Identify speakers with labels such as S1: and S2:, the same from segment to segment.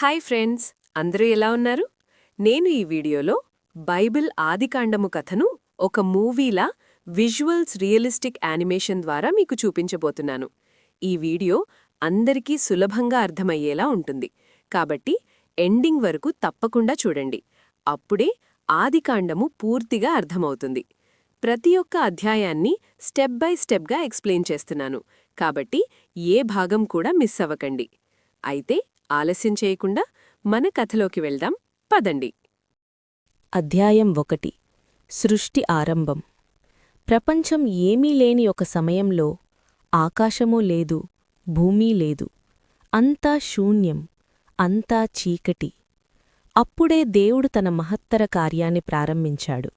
S1: Hi friends అందరూ ఎలా ఉన్నారు? నేను ఈ వీడియోలో బైబిల్ ఆదికాండము కథను ఒక మూవీలా విజువల్స్ రియలిస్టిక్ యానిమేషన్ ద్వారా మీకు చూపించబోతున్నాను. ఈ వీడియో అందరికీ సులభంగా అర్థమయ్యేలా ఉంటుంది. కాబట్టి ఎండింగ్ వరకు తప్పకుండా చూడండి. అప్పుడే ఆదికాండము పూర్తిగా అర్థమవుతుంది. ప్రతి ఒక్క అధ్యాయాన్ని స్టెప్ బై స్టెప్గా ఎక్స్ప్లెయిన్ చేస్తున్నాను. కాబట్టి ఏ భాగం కూడా మిస్ అవ్వకండి. అయితే ఆలస్యం చేయకుండా మన కథలోకి వెళ్దాం. పదండి.
S2: అధ్యాయం ఒకటి. సృష్టి ఆరంభం. ప్రపంచం ఏమీ లేని ఒక సమయంలో ఆకాశమూ లేదు భూమీ లేదు. అంతా శూన్యం అంతా చీకటి. అప్పుడే దేవుడు తన మహత్తర కార్యాన్ని ప్రారంభించాడు.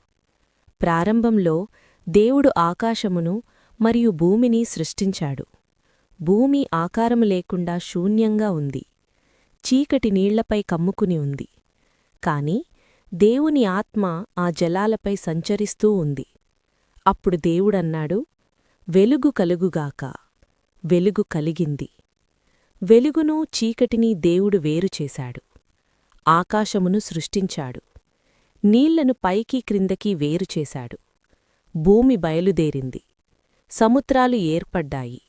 S2: ప్రారంభంలో దేవుడు ఆకాశమును మరియు భూమిని సృష్టించాడు. భూమి ఆకారము లేకుండా శూన్యంగా ఉంది. చీకటి నీళ్ళపై కమ్ముకుని ఉంది. కాని దేవుని ఆత్మ ఆ జలాలపై సంచరిస్తూ ఉంది. అప్పుడు దేవుడన్నాడు వెలుగు కలుగుగాక వెలుగు కలిగింది. వెలుగును చీకటిని దేవుడు వేరుచేశాడు ఆకాశమును సృష్టించాడు. నీళ్ళను పైకి క్రిందకి వేరుచేశాడు భూమి బయలుదేరింది. సముద్రాలు ఏర్పడ్డాయి.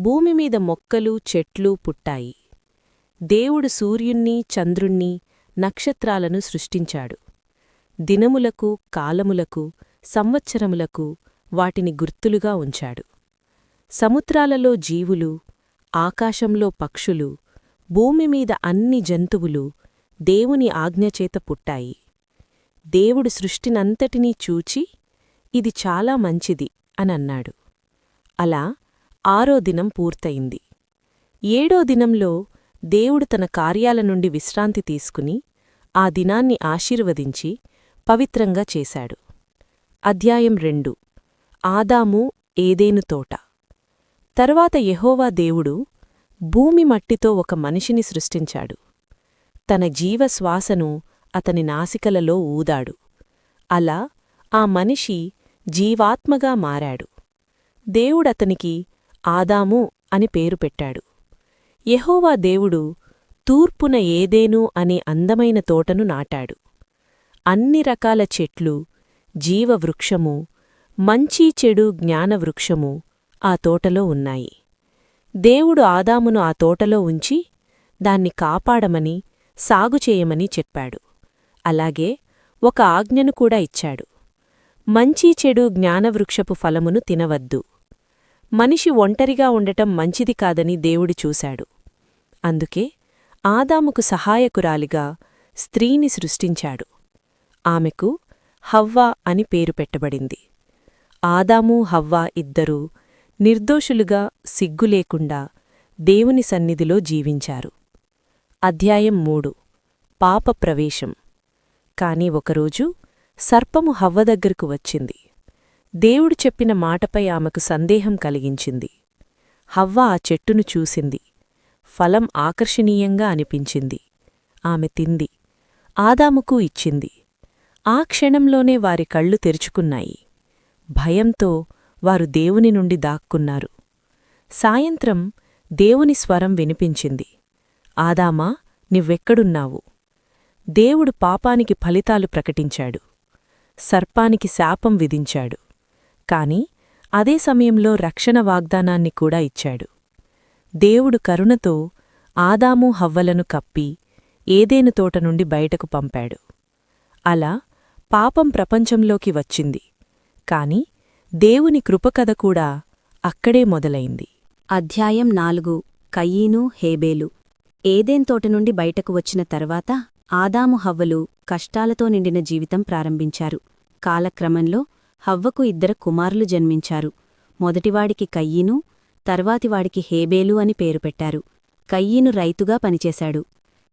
S2: భూమిమీద మొక్కలు చెట్లు పుట్టాయి. దేవుడు సూర్యుణ్ణి చంద్రుణ్ణి నక్షత్రాలను సృష్టించాడు. దినములకు కాలములకు సంవత్సరములకు వాటిని గుర్తులుగా ఉంచాడు. సముద్రాలలో జీవులు ఆకాశంలో పక్షులు భూమిమీద అన్ని జంతువులు దేవుని ఆజ్ఞచేత పుట్టాయి. దేవుడు సృష్టినంతటినీ చూచి ఇది చాలా మంచిది అనన్నాడు అలా ఆరో దినం పూర్తయింది. ఏడో దినంలో దేవుడు తన కార్యాల నుండి విశ్రాంతి తీసుకుని ఆ దినాన్ని ఆశీర్వదించి పవిత్రంగా చేశాడు. అధ్యాయం రెండు. ఆదాము ఏదేను తోట. తర్వాత యహోవా దేవుడు భూమి మట్టితో ఒక మనిషిని సృష్టించాడు. తన జీవశ్వాసను అతని నాసికలలో ఊదాడు. అలా ఆ మనిషి జీవాత్మగా మారాడు. దేవుడతనికి ఆదాము అని పేరు పెట్టాడు. యహోవా దేవుడు తూర్పున ఏదేను అనే అందమైన తోటను నాటాడు. అన్ని రకాల చెట్లు జీవవృక్షము మంచి చెడు జ్ఞానవృక్షము ఆ తోటలో ఉన్నాయి. దేవుడు ఆదామును ఆ తోటలో ఉంచి దాన్ని కాపాడమని సాగుచేయమని చెప్పాడు. అలాగే ఒక ఆజ్ఞను కూడా ఇచ్చాడు. మంచి చెడు జ్ఞానవృక్షపు ఫలమును తినవద్దు. మనిషి ఒంటరిగా ఉండటం మంచిది కాదని దేవుడు చూశాడు. అందుకే ఆదాముకు సహాయకురాలిగా స్త్రీని సృష్టించాడు. ఆమెకు హవ్వా అని పేరు పెట్టబడింది. ఆదాము హవ్వా ఇద్దరూ నిర్దోషులుగా సిగ్గులేకుండా దేవుని సన్నిధిలో జీవించారు. అధ్యాయం మూడు. పాప ప్రవేశం. కాని ఒకరోజు సర్పము హవ్వ దగ్గరకు వచ్చింది. దేవుడు చెప్పిన మాటపై ఆమెకు సందేహం కలిగించింది. హవ్వ ఆ చెట్టును చూసింది. ఫలం ఆకర్షణీయంగా అనిపించింది. ఆమె తింది. ఆదాముకు ఇచ్చింది. ఆ క్షణంలోనే వారి కళ్ళు తెరుచుకున్నాయి. భయంతో వారు దేవుని నుండి దాక్కున్నారు. సాయంత్రం దేవుని స్వరం వినిపించింది. ఆదామా నివ్వెక్కడున్నావు? దేవుడు పాపానికి ఫలితాలు ప్రకటించాడు. సర్పానికి శాపం విధించాడు. కాని అదే సమయంలో రక్షణ వాగ్దానాన్ని కూడా ఇచ్చాడు. దేవుడు కరుణతో ఆదాము హవ్వలను కప్పి ఏదేను తోట నుండి బయటకు పంపాడు. అలా పాపం ప్రపంచంలోకి వచ్చింది. కాని దేవుని కృపకథ కూడా అక్కడే మొదలైంది.
S3: అధ్యాయం నాలుగు. కయ్యీను హేబేలు. ఏదేన్ తోట నుండి బయటకు వచ్చిన తర్వాత ఆదాము హవ్వలు కష్టాలతో నిండిన జీవితం ప్రారంభించారు. కాలక్రమంలో హవ్వకు ఇద్దరు కుమారులు జన్మించారు. మొదటివాడికి కయ్యీను తర్వాతివాడికి హేబేలు అని పేరు పెట్టారు. కయ్యీను రైతుగా పనిచేశాడు.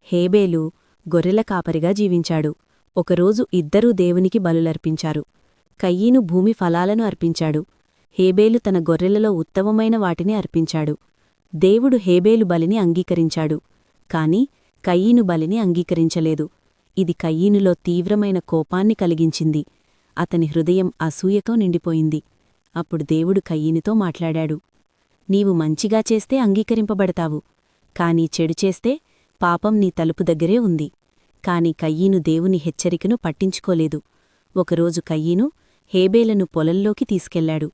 S3: హేబేలు గొర్రెల కాపరిగా జీవించాడు. ఒకరోజు ఇద్దరూ దేవునికి బలులర్పించారు. కయ్యీను భూమి ఫలాలను అర్పించాడు. హేబేలు తన గొర్రెలలో ఉత్తమమైన వాటిని అర్పించాడు. దేవుడు హేబేలు బలిని అంగీకరించాడు. కాని కయ్యీను బలిని అంగీకరించలేదు. ఇది కయ్యీనులో తీవ్రమైన కోపాన్ని కలిగించింది. అతని హృదయం అసూయతో నిండిపోయింది. అప్పుడు దేవుడు కయ్యీనితో మాట్లాడాడు. నీవు మంచిగా చేస్తే అంగీకరింపబడతావు. కాని చెడు చేస్తే
S2: పాపం నీ తలుపు దగ్గరే ఉంది. కాని కయ్యీను దేవుని హెచ్చరికను పట్టించుకోలేదు. ఒకరోజు కయ్యీను హేబేలను పొలంలోకి తీసుకెళ్ళాడు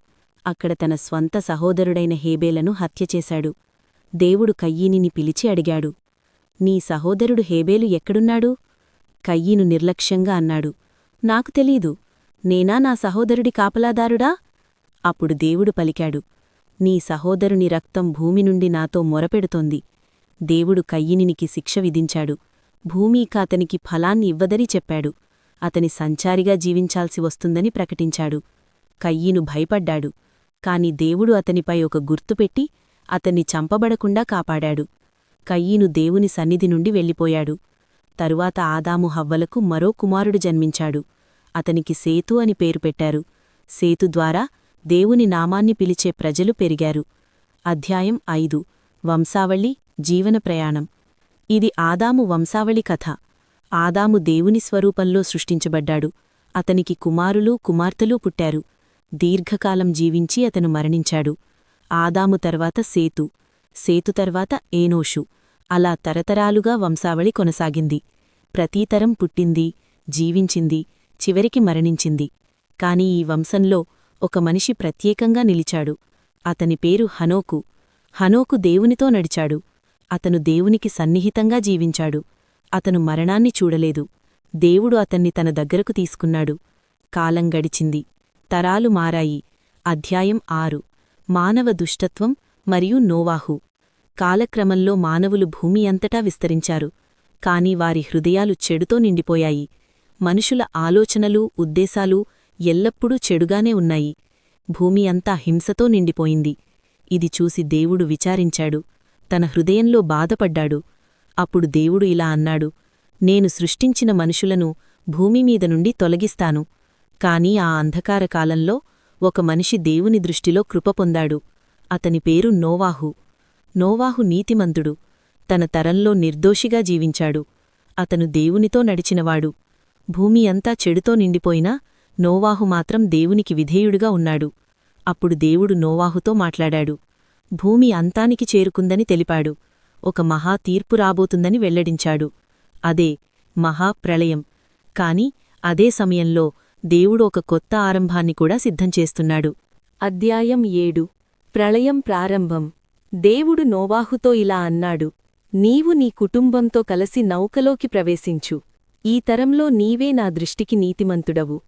S2: అక్కడ తన స్వంత సహోదరుడైన హేబేలను హత్యచేశాడు దేవుడు కయ్యీనిని పిలిచి అడిగాడు నీ సహోదరుడు హేబేలు ఎక్కడున్నాడు? కయ్యీను నిర్లక్ష్యంగా అన్నాడు నాకు తెలీదు. నేనా నా సహోదరుడి కాపలాదారుడా? అప్పుడు దేవుడు పలికాడు నీ సహోదరుని రక్తం భూమి నుండి నాతో మొరపెడుతోంది. దేవుడు కయ్యినికి శిక్ష విధించాడు. భూమి అతనికి ఫలాన్ని ఇవ్వదని చెప్పాడు. అతని సంచారిగా జీవించాల్సి వస్తుందని ప్రకటించాడు. కయ్యిను భయపడ్డాడు. కాని దేవుడు అతనిపై ఒక గుర్తుపెట్టి అతన్ని చంపబడకుండా కాపాడాడు. కయ్యీను దేవుని సన్నిధి నుండి వెళ్ళిపోయాడు. తరువాత ఆదాము హవ్వలకు మరో కుమారుడు జన్మించాడు. అతనికి సేతు అని పేరు పెట్టారు. సేతు ద్వారా దేవుని నామాన్ని పిలిచే ప్రజలు పెరిగారు. అధ్యాయం ఐదు. వంశావళి జీవన ప్రయాణం. ఇది ఆదాము వంశావళి కథ. ఆదాము దేవుని స్వరూపంలో సృష్టించబడ్డాడు. అతనికి కుమారులు కుమార్తెలు పుట్టారు. దీర్ఘకాలం జీవించి అతను మరణించాడు. ఆదాము తర్వాత సేతు. సేతు తర్వాత ఏనోషు. అలా తరతరాలుగా వంశావళి కొనసాగింది. ప్రతీతరం పుట్టింది జీవించింది చివరికి మరణించింది. కాని ఈ వంశంలో ఒక మనిషి ప్రత్యేకంగా నిలిచాడు. అతని పేరు హనోకు. హనోకు దేవునితో నడిచాడు. అతను దేవునికి సన్నిహితంగా జీవించాడు. అతను మరణాన్ని చూడలేదు. దేవుడు అతన్ని తన దగ్గరకు తీసుకున్నాడు. కాలం గడిచింది. తరాలు మారాయి. అధ్యాయం ఆరు. మానవ దుష్టత్వం మరియు నోవాహు. కాలక్రమంలో మానవులు భూమి అంతటా విస్తరించారు. కాని వారి హృదయాలు చెడుతో నిండిపోయాయి. మనుషుల ఆలోచనలు ఉద్దేశాలు ఎల్లప్పుడూ చెడుగానే ఉన్నాయి. భూమి అంతా హింసతో నిండిపోయింది. ఇది చూసి దేవుడు విచారించాడు. తన హృదయంలో బాధపడ్డాడు. అప్పుడు దేవుడు ఇలా అన్నాడు నేను సృష్టించిన మనుషులను భూమిమీద నుండి తొలగిస్తాను. కాని ఆ అంధకార కాలంలో ఒక మనిషి దేవుని దృష్టిలో కృప పొందాడు. అతని పేరు నోవాహు. నోవాహు నీతిమంతుడు. తన తరంలో నిర్దోషిగా జీవించాడు. అతను దేవునితో నడిచినవాడు. భూమి అంతా చెడుతో నిండిపోయినా నోవాహు మాత్రం దేవునికి విధేయుడుగా ఉన్నాడు. అప్పుడు దేవుడు నోవాహుతో మాట్లాడాడు. భూమి అంతానికి చేరుకుందని తెలిపాడు. ఒక మహా తీర్పు రాబోతుందని వెల్లడించాడు. అదే మహాప్రళయం కాని అదే సమయంలో దేవుడు ఒక కొత్త ఆరంభాన్ని కూడా సిద్ధంచేస్తున్నాడు
S4: అధ్యాయం ఏడు. ప్రళయం ప్రారంభం. దేవుడు నోవాహుతో ఇలా అన్నాడు. నీవు నీ కుటుంబంతో కలసి నౌకలోకి ప్రవేశించు. ఈ తరంలో నీవే నా దృష్టికి నీతిమంతుడవు.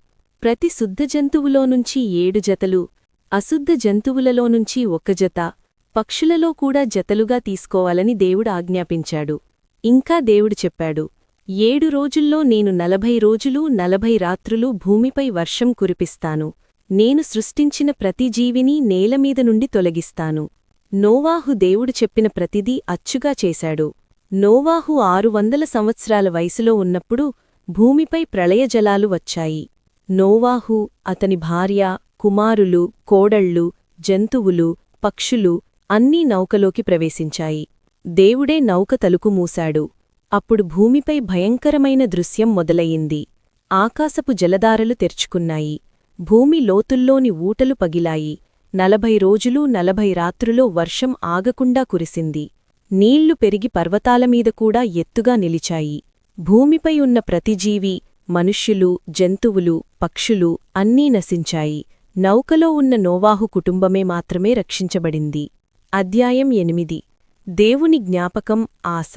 S4: ప్రతి శుద్ధ జంతువులోనుంచి ఏడు జతలు అశుద్ధ జంతువులలోనుంచి ఒక జత పక్షులలో కూడా జతలుగా తీసుకోవాలని దేవుడు ఆజ్ఞాపించాడు. ఇంకా దేవుడు చెప్పాడు ఏడు రోజుల్లో నేను నలభై రోజులు నలభై రాత్రులు భూమిపై వర్షం కురిపిస్తాను. నేను సృష్టించిన ప్రతి జీవిని నేలమీద నుండి తొలగిస్తాను. నోవాహు దేవుడు చెప్పిన ప్రతిదీ అచ్చుగా చేశాడు. నోవాహు ఆరు వందల సంవత్సరాల వయసులో ఉన్నప్పుడు భూమిపై ప్రళయజలాలు వచ్చాయి. నోవాహు అతని భార్య కుమారులు కోడళ్ళు జంతువులు పక్షులు అన్నీ నౌకలోకి ప్రవేశించాయి. దేవుడే నౌక తలుకు మూశాడు. అప్పుడు భూమిపై భయంకరమైన దృశ్యం మొదలయింది ఆకాశపు జలధారలు తెరుచుకున్నాయి. భూమి లోతుల్లోని ఊటలు పగిలాయి. నలభై రోజులు నలభై రాత్రులో వర్షం ఆగకుండా కురిసింది. నీళ్ళు పెరిగి పర్వతాలమీద కూడా ఎత్తుగా నిలిచాయి. భూమిపై ఉన్న ప్రతిజీవి మనుష్యులు జంతువులు పక్షులు అన్నీ నశించాయి. నౌకలో ఉన్న నోవాహు కుటుంబమే మాత్రమే రక్షించబడింది. అధ్యాయం ఎనిమిది. దేవుని జ్ఞాపకం ఆశ.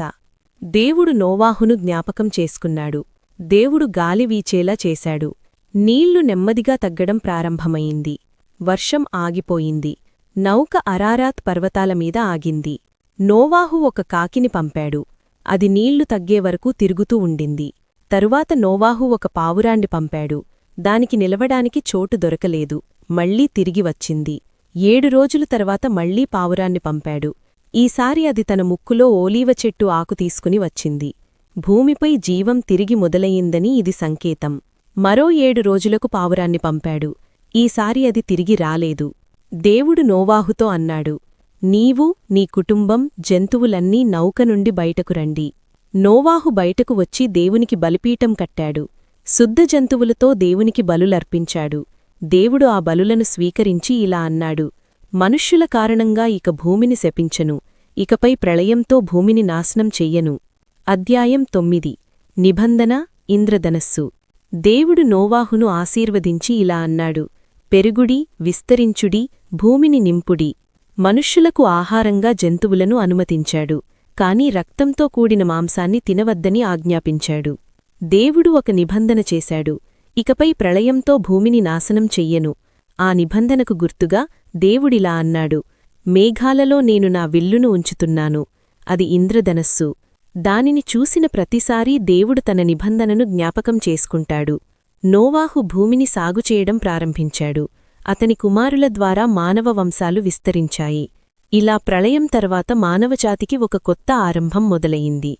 S4: దేవుడు నోవాహును జ్ఞాపకం చేసుకున్నాడు. దేవుడు గాలి వీచేలా చేశాడు. నీళ్ళు నెమ్మదిగా తగ్గడం ప్రారంభమయింది వర్షం ఆగిపోయింది. నౌక అరారాత్ పర్వతాలమీద ఆగింది. నోవాహు ఒక కాకిని పంపాడు. అది నీళ్ళు తగ్గేవరకు తిరుగుతూ ఉండింది. తరువాత నోవాహు ఒక పావురాండి పంపాడు. దానికి నిలవడానికి చోటు దొరకలేదు. మళ్ళీ తిరిగి వచ్చింది. ఏడు రోజుల తర్వాత మళ్ళీ పావురాన్ని పంపాడు. ఈసారి అది తన ముక్కులో ఓలీవ చెట్టు ఆకు తీసుకుని వచ్చింది. భూమిపై జీవం తిరిగి మొదలయ్యిందని ఇది సంకేతం. మరో ఏడు రోజులకు పావురాన్ని పంపాడు. ఈసారి అది తిరిగి రాలేదు. దేవుడు నోవాహుతో అన్నాడు నీవు నీ కుటుంబం జంతువులన్నీ నౌక నుండి బయటకు రండి. నోవాహు బయటకు వచ్చి దేవునికి బలిపీఠం కట్టాడు. శుద్ధ జంతువులతో దేవునికి బలులర్పించాడు. దేవుడు ఆ బలులను స్వీకరించి ఇలా అన్నాడు మనుష్యుల కారణంగా ఇక భూమిని శపించను ఇకపై ప్రళయంతో భూమిని నాశనం చెయ్యను.
S2: అధ్యాయం తొమ్మిది. నిబంధన ఇంద్రధనస్సు. దేవుడు నోవాహును ఆశీర్వదించి ఇలా అన్నాడు పెరుగుడి విస్తరించుడి భూమిని నింపుడి. మనుష్యులకు ఆహారంగా జంతువులను అనుమతించాడు. కాని రక్తంతో కూడిన మాంసాన్ని తినవద్దని ఆజ్ఞాపించాడు. దేవుడు ఒక నిబంధన చేశాడు. ఇకపై ప్రళయంతో భూమిని నాశనం చెయ్యను. ఆ నిబంధనకు గుర్తుగా దేవుడిలా అన్నాడు. మేఘాలలో నేను నా విల్లును ఉంచుతున్నాను. అది ఇంద్రధనస్సు. దానిని చూసిన ప్రతిసారీ దేవుడు తన నిబంధనను జ్ఞాపకం చేసుకుంటాడు. నోవాహు భూమిని సాగుచేయడం ప్రారంభించాడు. అతని కుమారుల ద్వారా మానవ వంశాలు విస్తరించాయి. ఇలా ప్రళయం తర్వాత మానవజాతికి ఒక కొత్త ఆరంభం మొదలయింది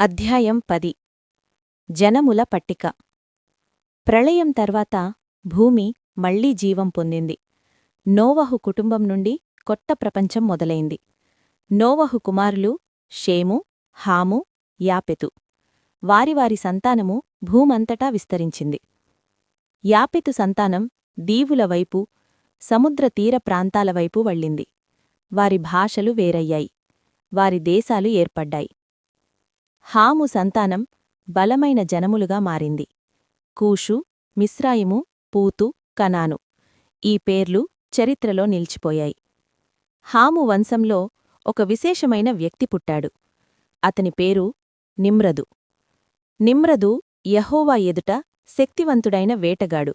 S3: అధ్యాయం పది. జనముల పట్టిక. ప్రళయం తర్వాత భూమి మళ్ళీ జీవం పొందింది. నోవహు కుటుంబం నుండి కొత్త ప్రపంచం మొదలైంది. నోవహు కుమారులు షేము హాము యాపెతు. వారివారి సంతానము భూమంతటా విస్తరించింది. యాపెతు సంతానం దీవుల వైపు సముద్ర తీర ప్రాంతాల వైపు వళ్ళింది. వారి భాషలు వేరయ్యాయి. వారి దేశాలు ఏర్పడ్డాయి. హాము సంతానం బలమైన జనములుగా మారింది. కూషు మిశ్రాయిము పూతు కనాను ఈ పేర్లు చరిత్రలో నిలిచిపోయాయి. హాము వంశంలో ఒక విశేషమైన వ్యక్తి పుట్టాడు. అతని పేరు నిమ్రదు. నిమ్రదు యహోవా ఎదుట శక్తివంతుడైన వేటగాడు.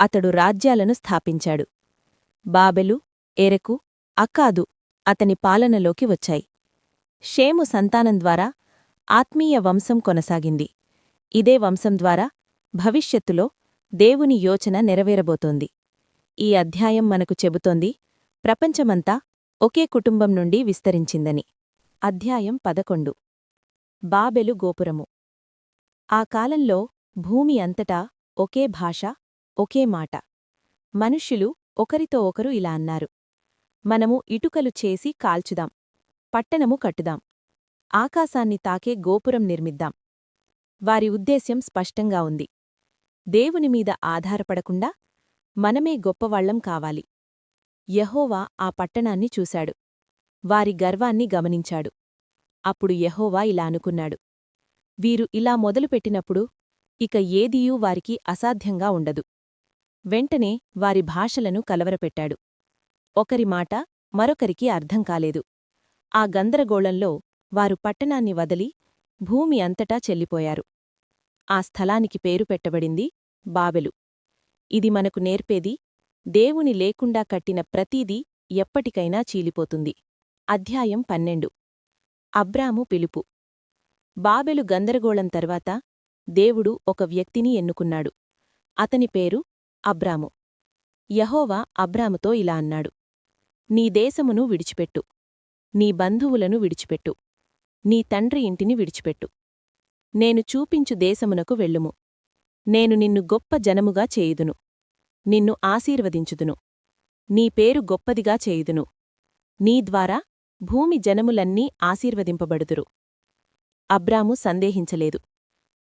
S3: అతడు రాజ్యాలను స్థాపించాడు. బాబెలు ఎరకు అక్కాదు అతని పాలనలోకి వచ్చాయి. షేము సంతానం ద్వారా ఆత్మీయ వంశం కొనసాగింది. ఇదే వంశం ద్వారా భవిష్యత్తులో దేవుని యోచన నెరవేరబోతోంది. ఈ అధ్యాయం మనకు చెబుతోంది ప్రపంచమంతా ఒకే కుటుంబం నుండి విస్తరించిందని. అధ్యాయం పదకొండు. బాబెలు గోపురము. ఆ కాలంలో భూమి అంతటా ఒకే భాష ఒకే మాట. మనుష్యులు ఒకరితో ఒకరు ఇలా అన్నారు. మనము ఇటుకలు చేసి కాల్చుదాం. పట్టణము కట్టుదాం. ఆకాశాన్ని తాకే గోపురం నిర్మిద్దాం. వారి ఉద్దేశ్యం స్పష్టంగా ఉంది. దేవుని మీద ఆధారపడకుండా మనమే గొప్పవాళ్ళం కావాలి. యహోవా ఆ పట్టణాన్ని చూశాడు. వారి గర్వాన్ని గమనించాడు. అప్పుడు యహోవా ఇలా అనుకున్నాడు. వీరు ఇలా మొదలుపెట్టినప్పుడు ఇక ఏదియూ వారికి అసాధ్యంగా ఉండదు. వెంటనే వారి భాషలను కలవరపెట్టాడు. ఒకరి మాట మరొకరికి అర్థం కాలేదు. ఆ గందరగోళంలో వారు పట్టణాన్ని వదిలి భూమి అంతటా చెల్లిపోయారు. ఆ స్థలానికి పేరు పెట్టబడింది బాబెలు ఇది మనకు నేర్పేది దేవుని లేకుండా కట్టిన ప్రతీదీ ఎప్పటికైనా చీలిపోతుంది. అధ్యాయం పన్నెండు. అబ్రాము పిలుపు. బాబెలు గందరగోళం తర్వాత దేవుడు ఒక వ్యక్తిని ఎన్నుకున్నాడు. అతని పేరు అబ్రాము. యహోవా అబ్రాముతో ఇలా అన్నాడు. నీ దేశమును విడిచిపెట్టు. నీ బంధువులను విడిచిపెట్టు. నీ తండ్రి ఇంటిని విడిచిపెట్టు. నేను చూపించు దేశమునకు వెళ్ళుము. నేను నిన్ను గొప్ప జనముగా చేయుదును. నిన్ను ఆశీర్వదించుదును. నీ పేరు గొప్పదిగా చేయుదును. నీ ద్వారా భూమి జనములన్నీ ఆశీర్వదింపబడుదురు. అబ్రాము సందేహించలేదు.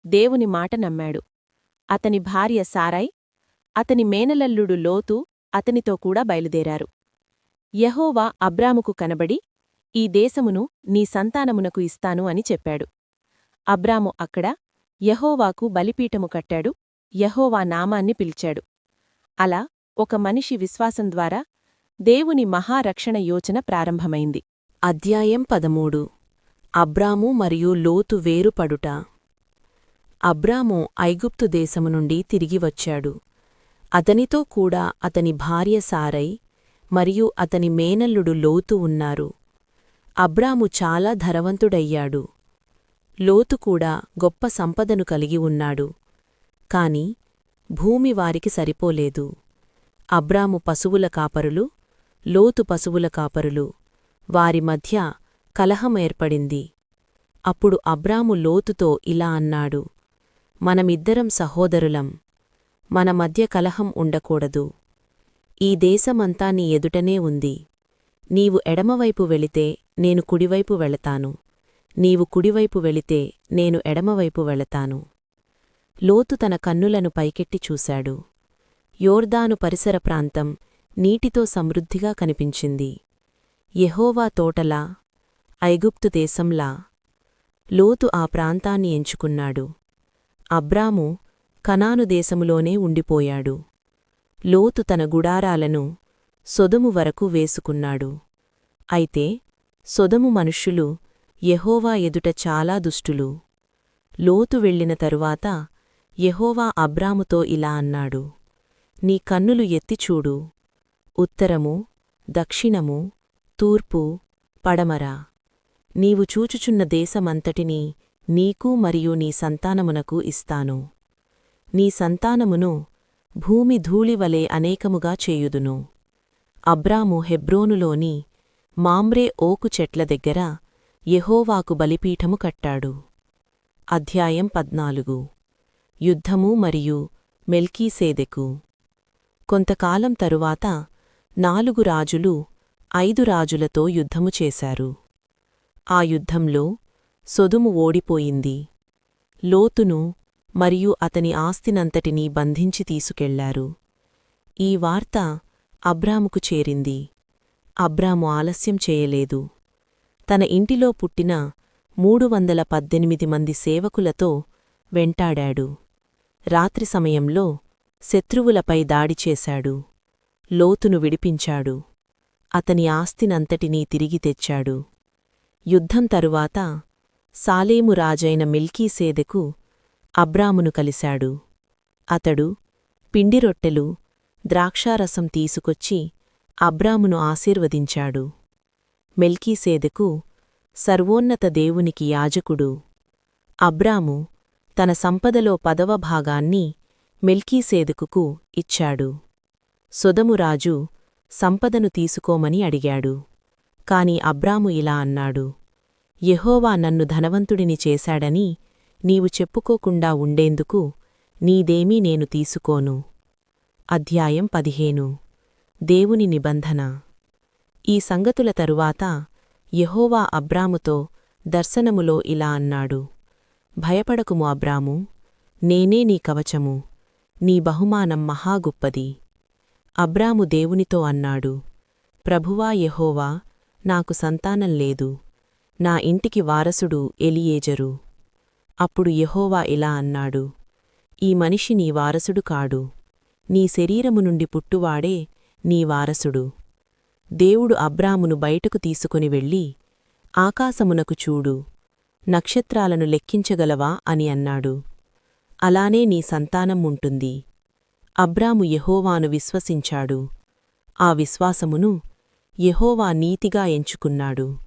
S3: దేవుని మాట నమ్మాడు. అతని భార్య సారాయ్ అతని మేనలల్లుడు లోతు అతనితో కూడా బయలుదేరారు. యహోవా అబ్రాముకు కనబడి ఈ దేశమును నీ సంతానమునకు ఇస్తాను అని చెప్పాడు. అబ్రాము అక్కడ యహోవాకు బలిపీఠము కట్టాడు యహోవా నామాన్ని పిలిచాడు. అలా ఒక మనిషి విశ్వాసం ద్వారా దేవుని మహారక్షణ యోచన ప్రారంభమైంది.
S2: అధ్యాయం పదమూడు. అబ్రాము మరియు లోతు వేరుపడుట. అబ్రాము ఐగుప్తు దేశము నుండి తిరిగి వచ్చాడు. అతనితో కూడా అతని భార్య సారై మరియు అతని మేనల్లుడు లోతు ఉన్నారు. అబ్రాము చాలా ధరవంతుడయ్యాడు లోతు కూడా గొప్ప సంపదను కలిగి ఉన్నాడు. కాని భూమి వారికి సరిపోలేదు. అబ్రాము పశువుల కాపరులు లోతు పశువుల కాపరులు వారి మధ్య కలహం ఏర్పడింది. అప్పుడు అబ్రాము లోతుతో ఇలా అన్నాడు మనమిద్దరం సహోదరులం. మన మధ్య కలహం ఉండకూడదు. ఈ దేశమంతా నీ ఎదుటనే ఉంది. నీవు ఎడమవైపు వెళితే నేను కుడివైపు వెళతాను. నీవు కుడివైపు వెళితే నేను ఎడమవైపు వెళతాను. లోతు తన కన్నులను పైకెట్టి చూశాడు. యోర్దాను పరిసర ప్రాంతం నీటితో సమృద్ధిగా కనిపించింది. యహోవా తోటలా ఐగుప్తు దేశంలా లోతు ఆ ప్రాంతాన్ని ఎంచుకున్నాడు. అబ్రాము కనాను దేశములోనే ఉండిపోయాడు. లోతు తన గుడారాలను సొదము వరకు వేసుకున్నాడు. అయితే సొదము మనుష్యులు యహోవా ఎదుట చాలా దుష్టులు. లోతు వెళ్ళిన తరువాత యహోవా అబ్రాముతో ఇలా అన్నాడు నీ కన్నులు ఎత్తిచూడు ఉత్తరము దక్షిణము తూర్పు పడమర. నీవు చూచుచున్న దేశమంతటినీ నీకు మరియు నీ సంతానమునకు ఇస్తాను. నీ సంతానమును భూమి ధూళివలే అనేకముగా చేయుదును. అబ్రాము హెబ్రోనులోని మామ్రే ఓకు చెట్ల దగ్గర యహోవాకు బలిపీఠము కట్టాడు. అధ్యాయం పద్నాలుగు. యుద్ధము మరియు మెల్కీసేదెకు. కొంతకాలం తరువాత నాలుగు రాజులు ఐదు రాజులతో యుద్ధము చేశారు. ఆ యుద్ధంలో సొదుము ఓడిపోయింది. లోతును మరియు అతని ఆస్తినంతటినీ బంధించి తీసుకెళ్ళారు. ఈ వార్త అబ్రాముకు చేరింది. అబ్రాము ఆలస్యం చేయలేదు. తన ఇంటిలో పుట్టిన మూడు వందల పద్దెనిమిది మంది సేవకులతో వెంటాడాడు. రాత్రి సమయంలో శత్రువులపై దాడి చేశాడు. లోతును విడిపించాడు. అతని ఆస్తినంతటినీ తిరిగి తెచ్చాడు. యుద్ధం తరువాత సాలేము రాజైన మిల్కీసేదెకు అబ్రామును కలిశాడు. అతడు పిండిరొట్టెలు ద్రాక్షారసం తీసుకొచ్చి అబ్రామును ఆశీర్వదించాడు. మెల్కీసేదకు సర్వోన్నత దేవునికి యాజకుడు. అబ్రాము తన సంపదలో పదవ భాగాన్ని మెల్కీసేదకుకు ఇచ్చాడు. సొదమురాజు సంపదను తీసుకోమని అడిగాడు. కాని అబ్రాము ఇలా అన్నాడు. యెహోవా నన్ను ధనవంతుడిని చేశాడని నీవు చెప్పుకోకుండా ఉండేందుకు నీదేమీ నేను తీసుకోను. అధ్యాయం పదిహేను. దేవుని నిబంధన. ఈ సంగతుల తరువాత యహోవా అబ్రాముతో దర్శనములో ఇలా అన్నాడు. భయపడకుము అబ్రాము నేనే నీ కవచము నీ బహుమానం మహాగుప్పది అబ్రాము దేవునితో అన్నాడు ప్రభువా యహోవా నాకు సంతానం లేదు. నా ఇంటికి వారసుడు ఎలియేజరు. అప్పుడు యహోవా ఇలా అన్నాడు ఈ మనిషి నీ వారసుడు కాడు. నీ శరీరము నుండి పుట్టువాడే నీ వారసుడు. దేవుడు అబ్రామును బయటకు తీసుకుని వెళ్ళి ఆకాశమునకు చూడు నక్షత్రాలను లెక్కించగలవా అని అన్నాడు. అలానే నీ సంతానం ఉంటుంది. అబ్రాము యహోవాను విశ్వసించాడు. ఆ విశ్వాసమును యహోవా నీతిగా ఎంచుకున్నాడు.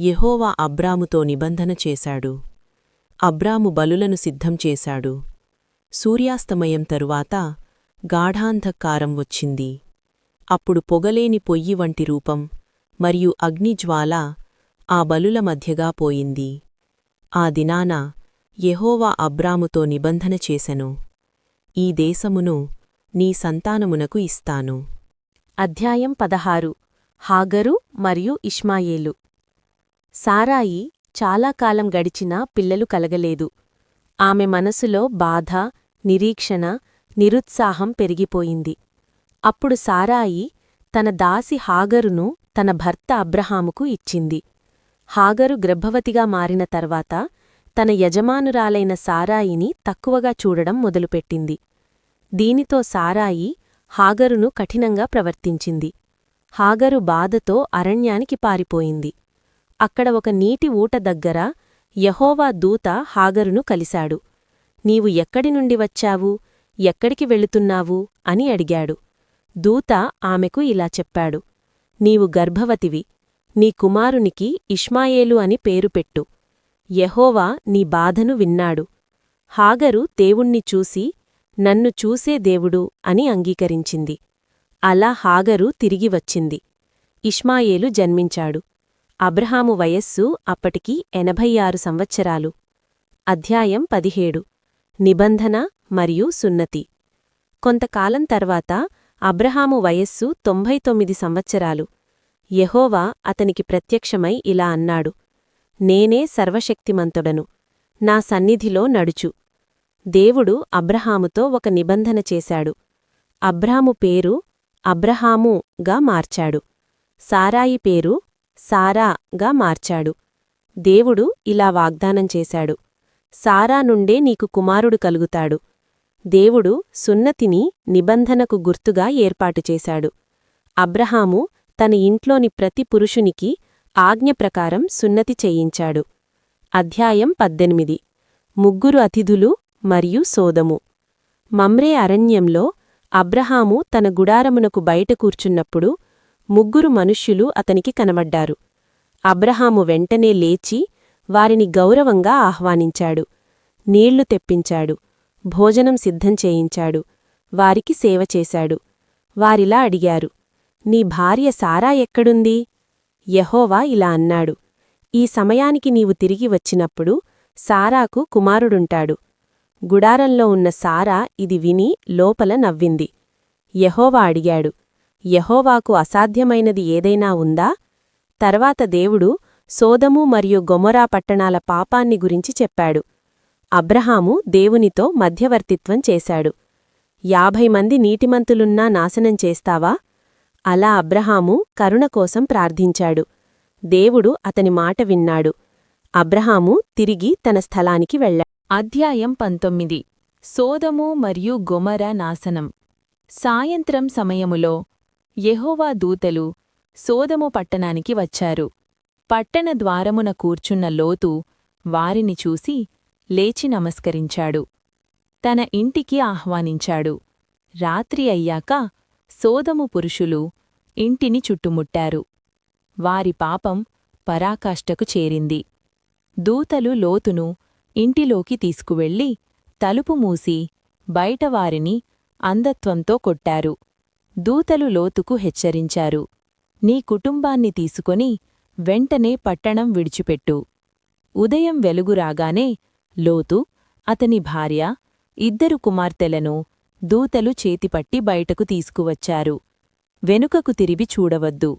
S2: యహోవా అబ్రాముతో నిబంధన చేశాడు. అబ్రాము బలులను సిద్ధం చేశాడు. సూర్యాస్తమయం తరువాత గాఢాంధకారం వచ్చింది. అప్పుడు పొగలేని పొయ్యి వంటి రూపం మరియు అగ్నిజ్వాల ఆ బలుల మధ్యగా పోయింది. ఆ దినాన యెహోవా అబ్రాముతో నిబంధన చేసెను. ఈ దేశమును నీ సంతానమునకు ఇస్తాను.
S3: అధ్యాయం పదహారు. హాగరు మరియు ఇష్మాయేలు. సారాయి చాలా కాలం గడిచినా పిల్లలు కలగలేదు. ఆమె మనసులో బాధ నిరీక్షణ నిరుత్సాహం పెరిగిపోయింది. అప్పుడు సారాయి తన దాసి హాగరును తన భర్త అబ్రహాముకు ఇచ్చింది. హాగరు గర్భవతిగా మారిన తర్వాత తన యజమానురాలైన సారాయిని తక్కువగా చూడడం మొదలుపెట్టింది. దీనితో సారాయి హాగరును కఠినంగా ప్రవర్తించింది. హాగరు బాధతో అరణ్యానికి పారిపోయింది. అక్కడ ఒక నీటి ఊట దగ్గర యహోవా దూత హాగరును కలిశాడు. నీవు ఎక్కడి నుండి వచ్చావు? ఎక్కడికి వెళుతున్నావు? అని అడిగాడు. దూత ఆమెకు ఇలా చెప్పాడు. నీవు గర్భవతివి. నీ కుమారునికి ఇష్మాయేలు అని పేరు పెట్టు. యహోవా నీ బాధను విన్నాడు. హాగరు దేవుణ్ణి చూసి నన్ను చూసే దేవుడు అని అంగీకరించింది. అలా హాగరు తిరిగి వచ్చింది. ఇష్మాయేలు జన్మించాడు. అబ్రహాము వయస్సు అప్పటికి ఎనభై ఆరు సంవత్సరాలు. అధ్యాయం పదిహేడు. నిబంధన మరియు సున్నతి. కొంతకాలం తర్వాత అబ్రహాము వయస్సు తొంభై తొమ్మిది సంవత్సరాలు. యహోవా అతనికి ప్రత్యక్షమై ఇలా అన్నాడు నేనే సర్వశక్తిమంతుడను. నా సన్నిధిలో నడుచు. దేవుడు అబ్రహాముతో ఒక నిబంధన చేశాడు. అబ్రాము పేరు అబ్రహాముగా మార్చాడు. సారాయి పేరు సారాగా మార్చాడు. దేవుడు ఇలా వాగ్దానం చేశాడు. సారా నుండే నీకు కుమారుడు కలుగుతాడు. దేవుడు సున్నతిని నిబంధనకు గుర్తుగా ఏర్పాటు చేశాడు. అబ్రహాము తన ఇంట్లోని ప్రతి పురుషునికి ఆజ్ఞ ప్రకారం సున్నతి చేయించాడు. అధ్యాయం పద్దెనిమిది. ముగ్గురు అతిథులు మరియు సోదము. మమ్రే అరణ్యంలో అబ్రహాము తన గుడారమునకు బయట కూర్చున్నప్పుడు ముగ్గురు మనుష్యులు అతనికి కనబడ్డారు. అబ్రహాము వెంటనే లేచి వారిని గౌరవంగా ఆహ్వానించాడు. నీళ్ళు తెప్పించాడు. భోజనం సిద్ధం చేయించాడు. వారికి సేవ చేశాడు. వారిలా అడిగారు నీ భార్య సారా ఎక్కడుంది? యహోవా ఇలా అన్నాడు ఈ సమయానికి నీవు తిరిగి వచ్చినప్పుడు సారాకు కుమారుడుంటాడు. గుడారంలో ఉన్న సారా ఇది విని లోపల నవ్వింది. యహోవా అడిగాడు యహోవాకు అసాధ్యమైనది ఏదైనా ఉందా? తర్వాత దేవుడు సోదము మరియు గొమొరా పట్టణాల పాపాన్ని గురించి చెప్పాడు. అబ్రహాము దేవునితో మధ్యవర్తిత్వం చేశాడు. యాభై మంది నీటిమంతులున్నా నాశనం చేస్తావా? అలా అబ్రహాము కరుణ కోసం ప్రార్థించాడు. దేవుడు అతని మాట విన్నాడు. అబ్రహాము తిరిగి తన స్థలానికి వెళ్ళాడు.
S2: అధ్యాయం పంతొమ్మిది. సోదము మరియు గొమర నాశనం. సాయంత్రం సమయములో యెహోవా దూతలు సోదము పట్టణానికి వచ్చారు. పట్టణ ద్వారమున కూర్చున్న లోతు వారిని చూసి లేచి నమస్కరించాడు. తన ఇంటికి ఆహ్వానించాడు. రాత్రి అయ్యాక సోదము పురుషులు ఇంటిని చుట్టుముట్టారు. వారి పాపం పరాకాష్ఠకు చేరింది. దూతలు లోతును ఇంటిలోకి తీసుకువెళ్ళి తలుపు మూసి బయటవారిని అంధత్వంతో కొట్టారు. దూతలు లోతుకు హెచ్చరించారు. నీ కుటుంబాన్ని తీసుకొని వెంటనే పట్టణం విడిచిపెట్టు. ఉదయం వెలుగురాగానే లోతు అతని భార్య ఇద్దరు కుమార్తెలను దూతలు చేతిపట్టి బయటకు తీసుకువచ్చారు. వెనుకకు తిరిగి చూడవద్దు.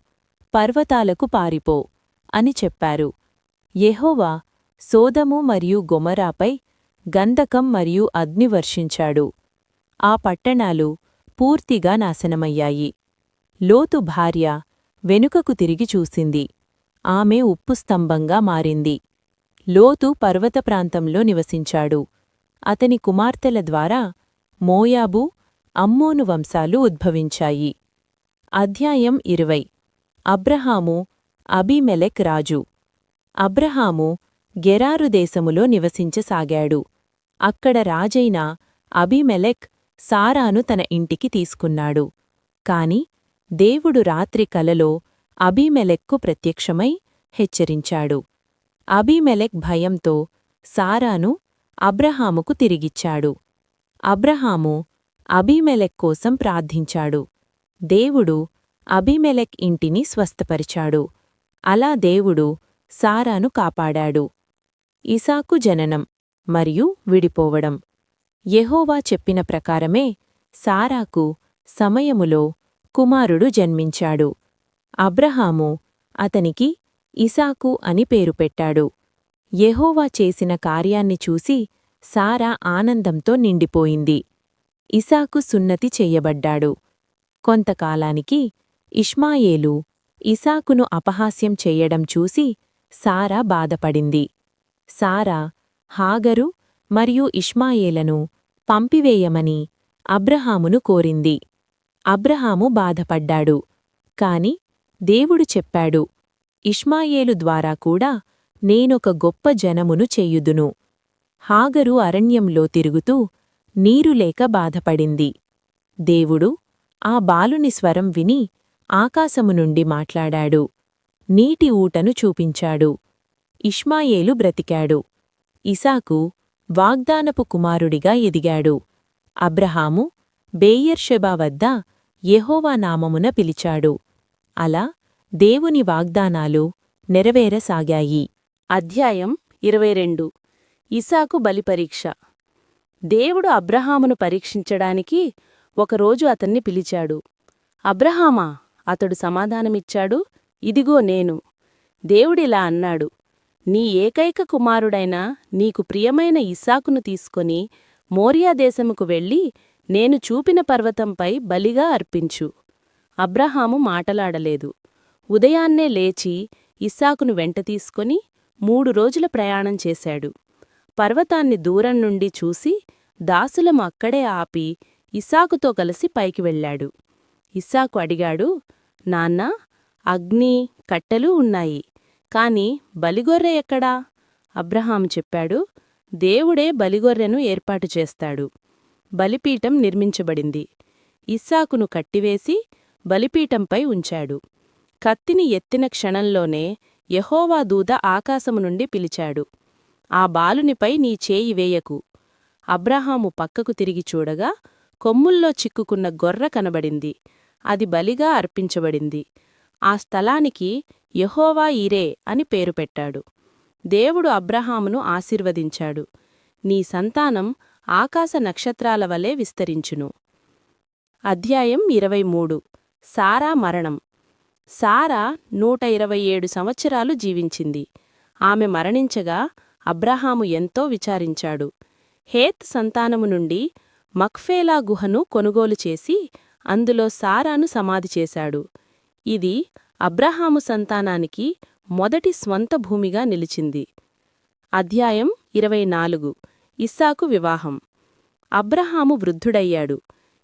S2: పర్వతాలకు పారిపో అని చెప్పారు. యెహోవా సోదము మరియు గొమరాపై గంధకం మరియు అగ్ని వర్షించాడు. ఆ పట్టణాలు పూర్తిగా నాశనమయ్యాయి. లోతు భార్య వెనుకకు తిరిగి చూసింది. ఆమె ఉప్పు స్తంభంగా మారింది. లోతు పర్వత ప్రాంతంలో నివసించాడు. అతని కుమార్తెల ద్వారా మోయాబు అమ్మోను వంశాలు ఉద్భవించాయి. అధ్యాయం ఇరవై. అబ్రహాము అబీమెలెక్ రాజు. అబ్రహాము గెరారు దేశములో నివసించసాగాడు. అక్కడ రాజైన అబీమెలెక్ సారాను తన ఇంటికి తీసుకున్నాడు. కాని దేవుడు రాత్రి కలలో అబీమెలెక్కు ప్రత్యక్షమై హెచ్చరించాడు. అబీమెలెక్ భయంతో సారాను అబ్రహాముకు తిరిగిచ్చాడు. అబ్రహాము అబీమెలెక్ కోసం ప్రార్థించాడు. దేవుడు అబీమెలెక్ ఇంటిని స్వస్థపరిచాడు. అలా దేవుడు సారాను కాపాడాడు. ఇసాకు జననం మరియు విడిపోవడం. యెహోవా చెప్పిన ప్రకారమే సారాకు సమయములో కుమారుడు జన్మించాడు. అబ్రహాము అతనికి ఇసాకు అని పేరు పెట్టాడు. యెహోవా చేసిన కార్యాన్ని చూసి సారా ఆనందంతో నిండిపోయింది. ఇసాకు సున్నతి చెయ్యబడ్డాడు కొంతకాలానికి ఇష్మాయేలు ఇసాకును అపహాస్యం చెయ్యడం చూసి సారా బాధపడింది. సారా హాగరు మరియు ఇష్మాయేలను పంపివేయమని అబ్రహామును కోరింది. అబ్రహాము బాధపడ్డాడు. కాని దేవుడు చెప్పాడు ఇష్మాయేలు ద్వారా కూడా నేనొక గొప్ప జనమును చేయుదును. హాగరు అరణ్యంలో తిరుగుతూ నీరులేక బాధపడింది. దేవుడు ఆ బాలుని స్వరం విని ఆకాశము నుండి మాట్లాడాడు. నీటి ఊటను చూపించాడు. ఇష్మాయేలు బ్రతికాడు. ఇసాకు వాగ్దానపు కుమారుడిగా ఎదిగాడు. అబ్రహాము బేయర్షెబా వద్ద యెహోవా నామమున పిలిచాడు. అలా దేవుని వాగ్దానాలు నెరవేరసాగాయి.
S5: అధ్యాయం ఇరవై రెండు ఇసాకు బలిపరీక్ష. దేవుడు అబ్రహామును పరీక్షించడానికి ఒకరోజు అతన్ని పిలిచాడు. అబ్రహామా అతడు సమాధానమిచ్చాడు. ఇదిగో నేను. దేవుడిలా అన్నాడు. నీ ఏకైక కుమారుడైన నీకు ప్రియమైన ఇస్సాకును తీసుకొని మోరియాదేశముకు వెళ్ళి నేను చూపిన పర్వతంపై బలిగా అర్పించు. అబ్రహాము మాటలాడలేదు. ఉదయాన్నే లేచి ఇస్సాకును వెంట తీసుకొని మూడు రోజుల ప్రయాణం చేశాడు. పర్వతాన్ని దూరం నుండి చూసి దాసులం అక్కడే ఆపి ఇస్సాకుతో కలిసి పైకి వెళ్ళాడు. ఇస్సాకు అడిగాడు నాన్నా అగ్ని కట్టెలు ఉన్నాయి. కాని బలిగొర్రె ఎక్కడా? అబ్రహాం చెప్పాడు. దేవుడే బలిగొర్రెను ఏర్పాటు చేస్తాడు. బలిపీఠం నిర్మించబడింది. ఇస్సాకును కట్టివేసి బలిపీఠంపై ఉంచాడు. కత్తిని ఎత్తిన క్షణంలోనే యహోవా దూత ఆకాశము నుండి పిలిచాడు. ఆ బాలునిపై నీ చేయి వేయకు. అబ్రహాము పక్కకు తిరిగి చూడగా కొమ్ముల్లో చిక్కుకున్న గొర్ర కనబడింది. అది బలిగా అర్పించబడింది. ఆ స్థలానికి యహోవా ఈరే అని పేరు పెట్టాడు. దేవుడు అబ్రహామును ఆశీర్వదించాడు. నీ సంతానం ఆకాశ నక్షత్రాల వలె విస్తరించును. అధ్యాయం ఇరవై మూడు. సారా మరణం. సారా నూట ఇరవై ఏడు సంవత్సరాలు జీవించింది. ఆమె మరణించగా అబ్రహాము ఎంతో విచారించాడు. హేత్ సంతానము నుండి మక్ఫేలా గుహను కొనుగోలు చేసి అందులో సారాను సమాధి చేశాడు. ఇది అబ్రహాము సంతానానికి మొదటి స్వంత భూమిగా నిలిచింది. అధ్యాయం ఇరవై నాలుగు ఇస్సాకు వివాహం. అబ్రహాము వృద్ధుడయ్యాడు.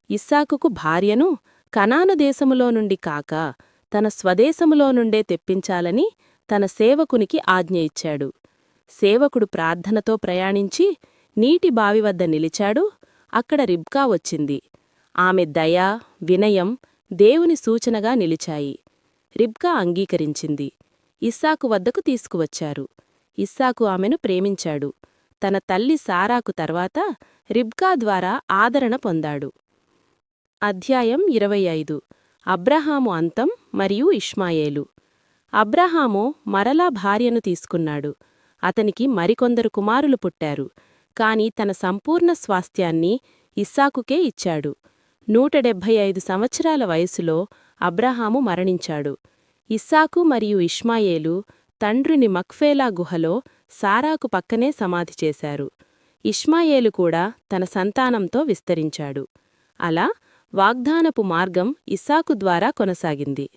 S5: ఇస్సాకుకు భార్యను కనాను దేశములో నుండి కాక తన స్వదేశములో నుండే తెప్పించాలని తన సేవకునికి ఆజ్ఞ ఇచ్చాడు. సేవకుడు ప్రార్థనతో ప్రయాణించి నీటి బావి వద్ద నిలిచాడు. అక్కడ రిబ్కా వచ్చింది. ఆమె దయ వినయం దేవుని సూచనగా నిలిచాయి. రిబ్కా అంగీకరించింది. ఇస్సాకు వద్దకు తీసుకువచ్చారు. ఇస్సాకు ఆమెను ప్రేమించాడు. తన తల్లి సారాకు తర్వాత రిబ్కా ద్వారా ఆదరణ పొందాడు. అధ్యాయం ఇరవై ఐదు. అబ్రహాము అంతం మరియు ఇష్మాయేలు. అబ్రహాము మరలా భార్యను తీసుకున్నాడు. అతనికి మరికొందరు కుమారులు పుట్టారు. కాని తన సంపూర్ణ స్వాస్థ్యాన్ని ఇస్సాకుకే ఇచ్చాడు. నూట డెబ్భై ఐదు సంవత్సరాల వయసులో అబ్రహాము మరణించాడు. ఇస్సాకు మరియు ఇష్మాయేలు తండ్రిని మక్ఫేలా గుహలో సారాకు పక్కనే సమాధి చేశారు. ఇష్మాయేలు కూడా తన సంతానంతో విస్తరించాడు. అలా వాగ్దానపు మార్గం ఇస్సాకు ద్వారా కొనసాగింది.